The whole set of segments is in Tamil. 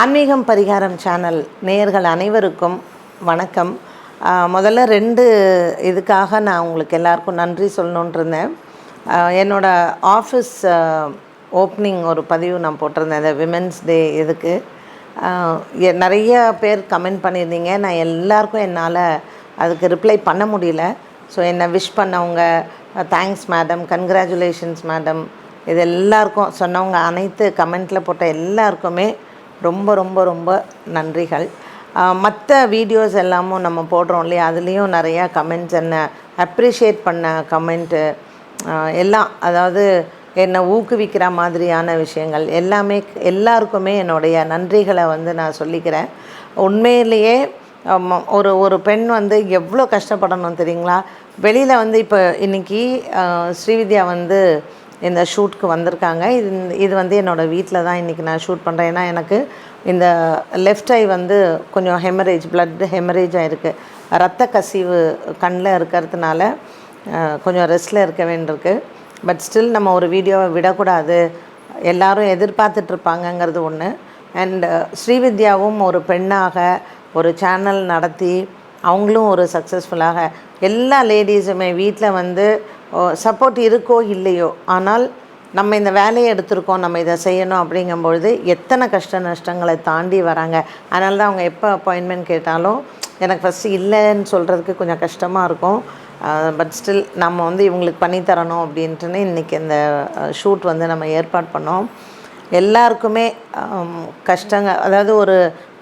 ஆன்மீகம் பரிகாரம் சேனல் நேயர்கள் அனைவருக்கும் வணக்கம். முதல்ல ரெண்டு இதுக்காக நான் உங்களுக்கு எல்லாருக்கும் நன்றி சொல்லணுன்ட்டு இருந்தேன் ஆஃபீஸ் ஓப்பனிங் ஒரு பதிவு நான் போட்டிருந்தேன் இந்த விமென்ஸ் டே இதுக்கு. எ- நிறைய பேர் கமெண்ட் பண்ணியிருந்தீங்க. நான் எல்லாருக்கும் என்னால் அதுக்கு ரிப்ளை பண்ண முடியல. ஸோ என்னை விஷ் பண்ணவங்க தேங்க்ஸ் மேடம் கன்க்ராச்சுலேஷன்ஸ் மேடம் இது எல்லாருக்கும் சொன்னவங்க அனைத்து கமெண்ட்டில் போட்ட எல்லாருக்குமே ரொம்ப ரொம்ப ரொம்ப நன்றிகள். மற்ற வீடியோஸ் எல்லாமும் நம்ம போடுறோம் இல்லையா? அதுலேயும் நிறையா கமெண்ட்ஸ் என்ன அப்ரிஷியேட் பண்ண கமெண்ட்டு எல்லாம் அதாவது என்னை ஊக்குவிக்கிற மாதிரியான விஷயங்கள் எல்லாமே எல்லாருக்குமே என்னுடைய நன்றிகளை வந்து நான் சொல்லிக்கிறேன். உண்மையிலேயே ஒரு ஒரு பெண் வந்து எவ்வளோ கஷ்டப்படணும் தெரியுங்களா? வெளியில் வந்து இப்போ இன்றைக்கி ஸ்ரீவித்யா வந்து இந்த ஷூட்க்கு வந்திருக்காங்க. இது இது வந்து என்னோடய வீட்டில் தான் இன்றைக்கி நான் ஷூட் பண்ணுறேன் ஏன்னா எனக்கு இந்த லெஃப்ட் ஐ வந்து கொஞ்சம் ஹெமரேஜ் பிளட் ஹெமரேஜ் ஆகிருக்கு ரத்த கசிவு கண்ணில் இருக்கிறதுனால கொஞ்சம் ரெஸ்ட்டில் இருக்க வேண்டியிருக்கு. பட் ஸ்டில் நம்ம ஒரு வீடியோவை விடக்கூடாது. எல்லாரும் எதிர்பார்த்துட்ருப்பாங்கங்கிறது ஒன்று அண்ட் ஸ்ரீவித்யாவும் ஒரு பெண்ணாக ஒரு சேனல் நடத்தி அவங்களும் ஒரு சக்ஸஸ்ஃபுல்லாக எல்லா லேடிஸுமே வீட்டில் வந்து சப்போர்ட் இருக்கோ இல்லையோ ஆனால் நம்ம இந்த வேலையை எடுத்திருக்கோம் நம்ம இதை செய்யணும் அப்படிங்கும்பொழுது எத்தனை கஷ்ட நஷ்டங்களை தாண்டி வராங்க. அதனால தான் அவங்க எப்போ அப்பாயின்மெண்ட் கேட்டாலும் எனக்கு ஃபஸ்ட்டு இல்லைன்னு சொல்கிறதுக்கு கொஞ்சம் கஷ்டமாக இருக்கும். பட் ஸ்டில் நம்ம வந்து இவங்களுக்கு பண்ணி தரணும் அப்படின்ட்டுன்னு இன்றைக்கி இந்த ஷூட் வந்து நம்ம ஏற்பாடு பண்ணோம். எல்லாருக்குமே கஷ்டங்கள் கஷ்டங்க அதாவது ஒரு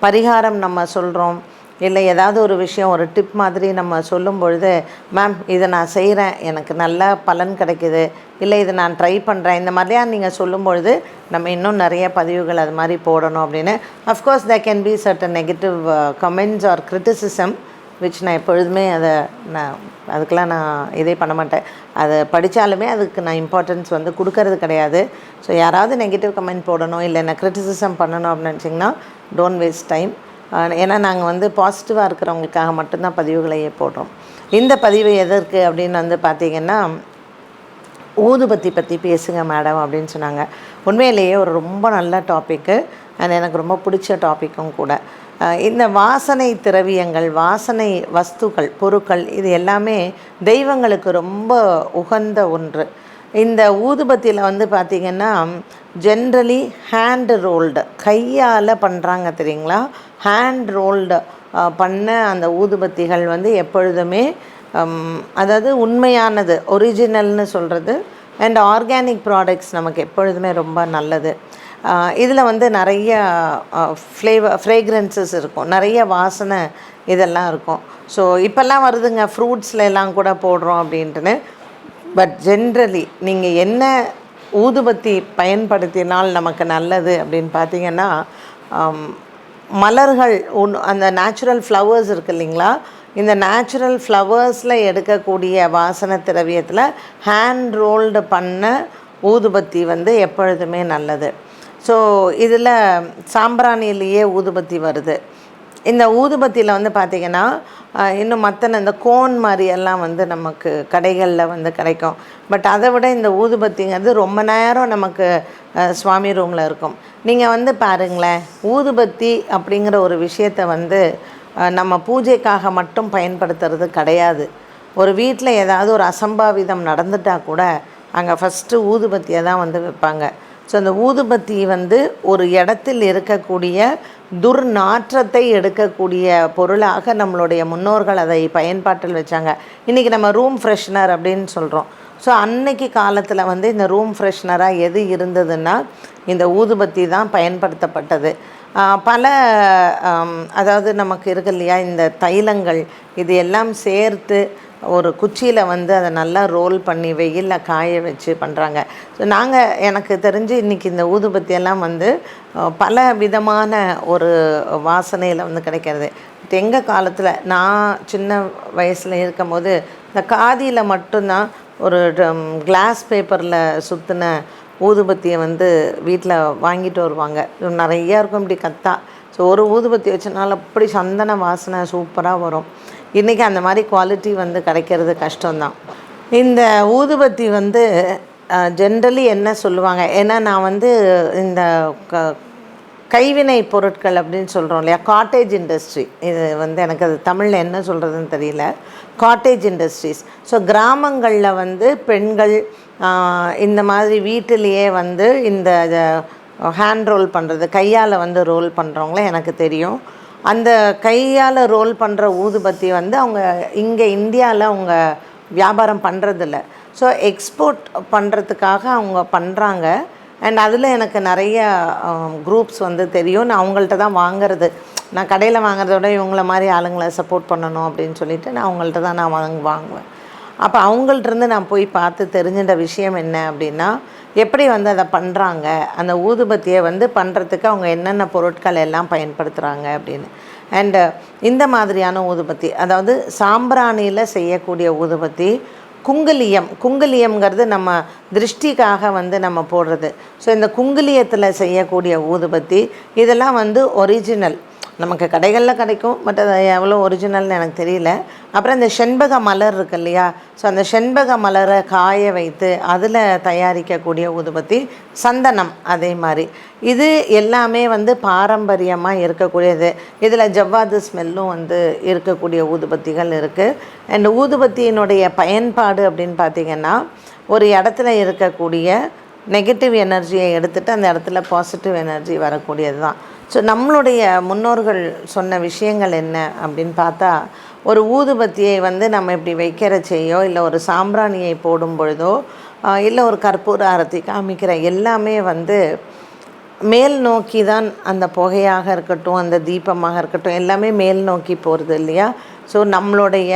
பரிகாரம் நம்ம சொல்கிறோம் இல்லை ஏதாவது ஒரு விஷயம் ஒரு டிப் மாதிரி நம்ம சொல்லும் பொழுது மேம் இதை நான் செய்கிறேன். எனக்கு நல்ல பலன் கிடைக்குது. இல்லை இதை நான் ட்ரை பண்ணுறேன் இந்த மாதிரியாக நீங்கள் சொல்லும் பொழுது நம்ம இன்னும் நிறைய பதிவுகள் அது மாதிரி போடணும் அப்படின்னு. Of course they can be certain negative comments or criticism which நான் எப்பொழுதுமே அதை நான் அதுக்கெலாம் நான் இதே பண்ண மாட்டேன். அதை படித்தாலுமே அதுக்கு நான் இம்பார்ட்டன்ஸ் வந்து கொடுக்கறது கிடையாது. ஸோ யாராவது நெகட்டிவ் கமெண்ட் போடணும் இல்லை என்ன கிரிட்டிசிசம் பண்ணணும் அப்படின்னு நினச்சிங்கன்னா டோன்ட் வேஸ்ட் டைம் ஏன்னா நாங்கள் வந்து பாசிட்டிவாக இருக்கிறவங்களுக்காக மட்டும்தான் பதிவுகளையே போடுறோம். இந்த பதிவு எதற்கு அப்படின்னு வந்து பார்த்திங்கன்னா ஊதுபத்தி பற்றி பேசுங்க மேடம் அப்படின்னு சொன்னாங்க. உண்மையிலேயே ஒரு ரொம்ப நல்ல டாப்பிக்கு அண்ட் எனக்கு ரொம்ப பிடிச்ச டாப்பிக்கும் கூட. இந்த வாசனை திரவியங்கள் வாசனை வஸ்துக்கள் பொருட்கள் இது எல்லாமே தெய்வங்களுக்கு ரொம்ப உகந்த ஒன்று. இந்த ஊதுபத்தியில் வந்து பார்த்திங்கன்னா ஜென்ரலி ஹேண்ட் ரோல்டு கையால் பண்ணுறாங்க தெரியுங்களா? ஹேண்ட் ரோல்டு பண்ண அந்த ஊதுபத்திகள் வந்து எப்பொழுதுமே அதாவது உண்மையானது ஒரிஜினல்னு சொல்கிறது அண்ட் ஆர்கானிக் ப்ராடக்ட்ஸ் நமக்கு எப்பொழுதுமே ரொம்ப நல்லது. இதில் வந்து நிறைய ஃப்ளேவர் ஃப்ரேக்ரன்சஸ் இருக்கும். நிறைய வாசனை இதெல்லாம் இருக்கும். ஸோ இப்போல்லாம் வருதுங்க ஃப்ரூட்ஸில் எல்லாம் கூட போடுறோம் அப்படின்ட்டுன்னு. பட் ஜென்ரலி நீங்கள் என்ன ஊதுபத்தி பயன்படுத்தினால் நமக்கு நல்லது அப்படின்னு பார்த்தீங்கன்னா மலர்கள் ஒன் அந்த நேச்சுரல் ஃப்ளவர்ஸ் இருக்கு இல்லைங்களா? இந்த நேச்சுரல் ஃப்ளவர்ஸில் எடுக்கக்கூடிய வாசனை திரவியத்தில் ஹேண்ட் ரோல்டு பண்ண ஊதுபத்தி வந்து எப்பொழுதுமே நல்லது. ஸோ இதில் சாம்பிராணிலேயே ஊதுபத்தி வருது. இந்த ஊதுபத்தியில் வந்து பார்த்திங்கன்னா இன்னும் மற்ற இந்த கோன் மாதிரியெல்லாம் வந்து நமக்கு கடைகளில் வந்து கிடைக்கும். பட் அதை விட இந்த ஊதுபத்திங்கிறது ரொம்ப நேரம் நமக்கு சுவாமி ரூமில் இருக்கும். நீங்கள் வந்து பாருங்களேன் ஊதுபத்தி அப்படிங்கிற ஒரு விஷயத்தை வந்து நம்ம பூஜைக்காக மட்டும் பயன்படுத்துறது கிடையாது. ஒரு வீட்டில் ஏதாவது ஒரு அசம்பாவிதம் நடந்துட்டால் கூட அங்கே ஃபஸ்ட்டு ஊதுபத்தியை தான் வந்து வைப்பாங்க. ஸோ அந்த ஊதுபத்தி வந்து ஒரு இடத்தில் இருக்கக்கூடிய துர்நாற்றத்தை எடுக்கக்கூடிய பொருளாக நம்மளுடைய முன்னோர்கள் அதை பயன்பாட்டில் வச்சாங்க. இன்றைக்கி நம்ம ரூம் ஃப்ரெஷ்னர் அப்படின்னு சொல்கிறோம் ஸோ அன்னைக்கு காலத்தில் வந்து இந்த ரூம் ஃப்ரெஷ்னராக எது இருந்ததுன்னா இந்த ஊதுபத்தி தான் பயன்படுத்தப்பட்டது. பல அதாவது நமக்கு இருக்கு இல்லையா இந்த தைலங்கள் இது எல்லாம் சேர்த்து ஒரு குச்சியில் வந்து அதை நல்லா ரோல் பண்ணி வெயிலில் காய வச்சு பண்ணுறாங்க ஸோ நாங்கள் எனக்கு தெரிஞ்சு இன்றைக்கி இந்த ஊதுபத்தியெல்லாம் வந்து பல விதமான ஒரு வாசனையில் வந்து கிடைக்கிறது. எங்கள் காலத்தில் நான் சின்ன வயசில் இருக்கும்போது இந்த காதியில் மட்டும்தான் ஒரு கிளாஸ் பேப்பரில் சுற்றின ஊதுபத்தியை வந்து வீட்டில் வாங்கிட்டு வருவாங்க. நிறையா இருக்கும் இப்படி கத்தா. ஸோ ஒரு ஊதுபத்தி வச்சனால அப்படி சந்தன வாசனை சூப்பராக வரும். இன்றைக்கி அந்த மாதிரி குவாலிட்டி வந்து கிடைக்கிறது கஷ்டம்தான். இந்த ஊதுபத்தி வந்து ஜென்ரலி என்ன சொல்லுவாங்க? ஏன்னா நான் வந்து இந்த க கைவினை பொருட்கள் அப்படின்னு சொல்கிறோம் இல்லையா? காட்டேஜ் இண்டஸ்ட்ரி இது வந்து எனக்கு அது தமிழில் என்ன சொல்கிறதுன்னு தெரியல. காட்டேஜ் இண்டஸ்ட்ரீஸ் ஸோ கிராமங்களில் வந்து பெண்கள் இந்த மாதிரி வீட்டிலேயே வந்து இந்த ஹேண்ட் ரோல் பண்ணுறது கையால் வந்து ரோல் பண்ணுறவங்கள எனக்கு தெரியும். அந்த கையால் ரோல் பண்ணுற ஊதுபத்தி வந்து அவங்க இங்கே இந்தியாவில் அவங்க வியாபாரம் பண்ணுறதில்ல ஸோ எக்ஸ்போர்ட் பண்ணுறதுக்காக அவங்க பண்ணுறாங்க அண்ட் அதில் எனக்கு நிறைய um, குரூப்ஸ் வந்து தெரியும். நான் அவங்கள்ட்ட தான் வாங்குறது. நான் கடையில் வாங்குறத விட இவங்கள மாதிரி ஆளுங்களை சப்போர்ட் பண்ணணும் அப்படின்னு சொல்லிட்டு நான் அவங்கள்ட்ட தான் நான் வாங்க வாங்குவேன். அப்போ அவங்கள்ட்ட நான் போய் பார்த்து தெரிஞ்சின்ற விஷயம் என்ன அப்படின்னா எப்படி வந்து அதை பண்ணுறாங்க அந்த ஊதுபத்தியை வந்து பண்ணுறதுக்கு அவங்க என்னென்ன பொருட்கள் எல்லாம் பயன்படுத்துகிறாங்க அப்படின்னு. அண்டு இந்த மாதிரியான ஊதுபத்தி அதாவது சாம்பிராணியில் செய்யக்கூடிய ஊதுபத்தி குங்குலியம் குங்குலியம்ங்கிறது நம்ம திருஷ்டிக்காக வந்து நம்ம போடுறது. ஸோ இந்த குங்குலியத்தில் செய்யக்கூடிய ஊதுபத்தி இதெல்லாம் வந்து ஒரிஜினல் நமக்கு கடைகளில் கிடைக்கும் பட் அது எவ்வளோ ஒரிஜினல்னு எனக்கு தெரியல. அப்புறம் இந்த செண்பக மலர் இருக்கு இல்லையா? ஸோ அந்த செண்பக மலரை காய வைத்து அதில் தயாரிக்கக்கூடிய ஊதுபத்தி சந்தனம் அதே மாதிரி. இது எல்லாமே வந்து பாரம்பரியமாக இருக்கக்கூடியது. இதில் ஜவ்வாது ஸ்மெல்லும் வந்து இருக்கக்கூடிய ஊதுபத்திகள் இருக்குது அண்ட் ஊதுபத்தியினுடைய பயன்பாடு அப்படின்னு பார்த்திங்கன்னா ஒரு இடத்துல இருக்கக்கூடிய நெகட்டிவ் எனர்ஜியை எடுத்துட்டு அந்த இடத்துல பாசிட்டிவ் எனர்ஜி வரக்கூடியது தான் ஸோ நம்மளுடைய முன்னோர்கள் சொன்ன விஷயங்கள் என்ன அப்படின்னு பார்த்தா ஒரு ஊதுபத்தியை வந்து நம்ம இப்படி வைக்கிற செய்யோ இல்லை ஒரு சாம்பிராணியை போடும் பொழுதோ இல்லை ஒரு கற்பூர ஆரத்தி காமிக்கிற எல்லாமே வந்து மேல் நோக்கி தான் அந்த புகையாக இருக்கட்டும் அந்த தீபமாக இருக்கட்டும் எல்லாமே மேல் நோக்கி போகிறது இல்லையா? ஸோ நம்மளுடைய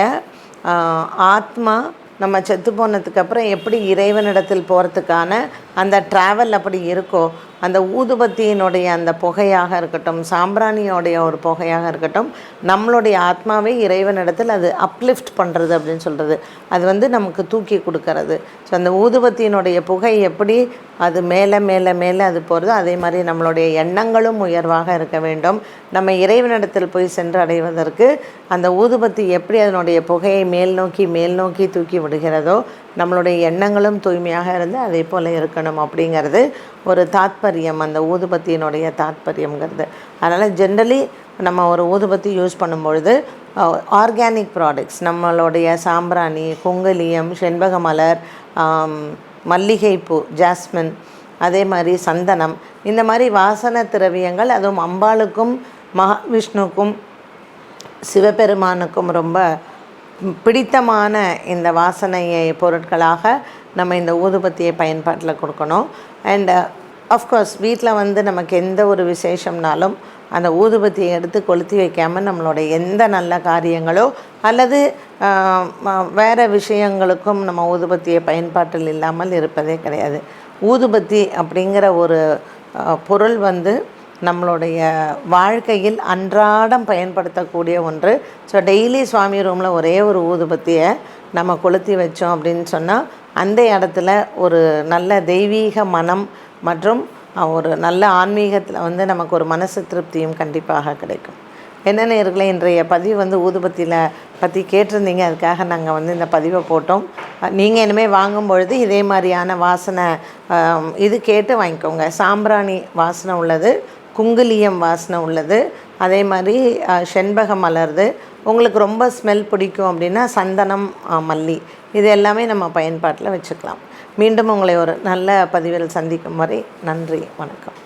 ஆத்மா நம்ம செத்து போனதுக்கப்புறம் எப்படி இறைவனிடத்தில் போகிறதுக்கான அந்த ட்ராவல் அப்படி இருக்கோ அந்த ஊதுபத்தியினுடைய அந்த புகையாக இருக்கட்டும் சாம்பிராணியோடைய ஒரு புகையாக இருக்கட்டும் நம்மளுடைய ஆத்மாவை இறைவனிடத்தில் அது அப்லிஃப்ட் பண்ணுறது அப்படின்னு சொல்கிறது அது வந்து நமக்கு தூக்கி கொடுக்கறது. ஸோ அந்த ஊதுபத்தியினுடைய புகை எப்படி அது மேலே மேலே மேலே அது போகிறது அதே மாதிரி நம்மளுடைய எண்ணங்களும் உயர்வாக இருக்க வேண்டும். நம்ம இறைவனிடத்தில் போய் சென்று அடைவதற்கு அந்த ஊதுபத்தி எப்படி அதனுடைய புகையை மேல் நோக்கி மேல் நோக்கி தூக்கி விடுகிறதோ நம்மளுடைய எண்ணங்களும் தூய்மையாக இருந்து அதே போல் இருக்கணும் அப்படிங்கிறது ஒரு தாத்பரியம் அந்த ஊதுபத்தியினுடைய தாத்பரியங்கிறது அதனால் ஜென்ரலி நம்ம ஒரு ஊதுபத்தி யூஸ் பண்ணும்பொழுது ஆர்கானிக் ப்ராடக்ட்ஸ் நம்மளுடைய சாம்பிராணி குங்குலியம் செண்பக மலர் மல்லிகைப்பூ ஜாஸ்மின் அதே மாதிரி சந்தனம் இந்த மாதிரி வாசன திரவியங்கள் அதுவும் அம்பாளுக்கும் மகாவிஷ்ணுக்கும் சிவபெருமானுக்கும் ரொம்ப பிடித்தமான இந்த வாசனையை பொருட்களாக நம்ம இந்த ஊதுபத்தியை பயன்பாட்டில் கொடுக்கணும். அண்ட் அஃப்கோர்ஸ் வீட்டில் வந்து நமக்கு எந்த ஒரு விசேஷம்னாலும் அந்த ஊதுபத்தியை எடுத்து கொளுத்தி வைக்காமல் நம்மளுடைய எந்த நல்ல காரியங்களோ அல்லது வேறு விஷயங்களுக்கும் நம்ம ஊதுபத்தியை பயன்பாட்டில் இல்லாமல் இருப்பதே கிடையாது. ஊதுபத்தி அப்படிங்கிற ஒரு பொருள் வந்து நம்மளுடைய வாழ்க்கையில் அன்றாடம் பயன்படுத்தக்கூடிய ஒன்று. ஸோ டெய்லி சுவாமி ரூமில் ஒரே ஒரு ஊதுபத்தியை நம்ம கொளுத்தி வச்சோம் அப்படின்னு சொன்னால் அந்த இடத்துல ஒரு நல்ல தெய்வீக மனம் மற்றும் ஒரு நல்ல ஆன்மீகத்தில் வந்து நமக்கு ஒரு மனசு திருப்தியும் கண்டிப்பாக கிடைக்கும். என்ன நேர்களே இன்றைய பதிவு வந்து ஊதுபத்தியில் பற்றி கேட்டிருந்தீங்க. அதுக்காக நாங்கள் வந்து இந்த பதிவை போட்டோம். நீங்கள் இனிமேல் வாங்கும் பொழுது இதே மாதிரியான வாசனை இது கேட்டு வாங்கிக்கோங்க. சாம்பிராணி வாசனை உள்ளது. குங்குலியம் வாசனை உள்ளது. அதே மாதிரி செண்பகம் மலருது. உங்களுக்கு ரொம்ப ஸ்மெல் பிடிக்கும் அப்படின்னா சந்தனம் மல்லி. இது எல்லாமே நம்ம பயன்பாட்டில் வச்சுக்கலாம். மீண்டும் உங்களை ஒரு நல்ல பதிவில் சந்திக்கும் வரை நன்றி வணக்கம்.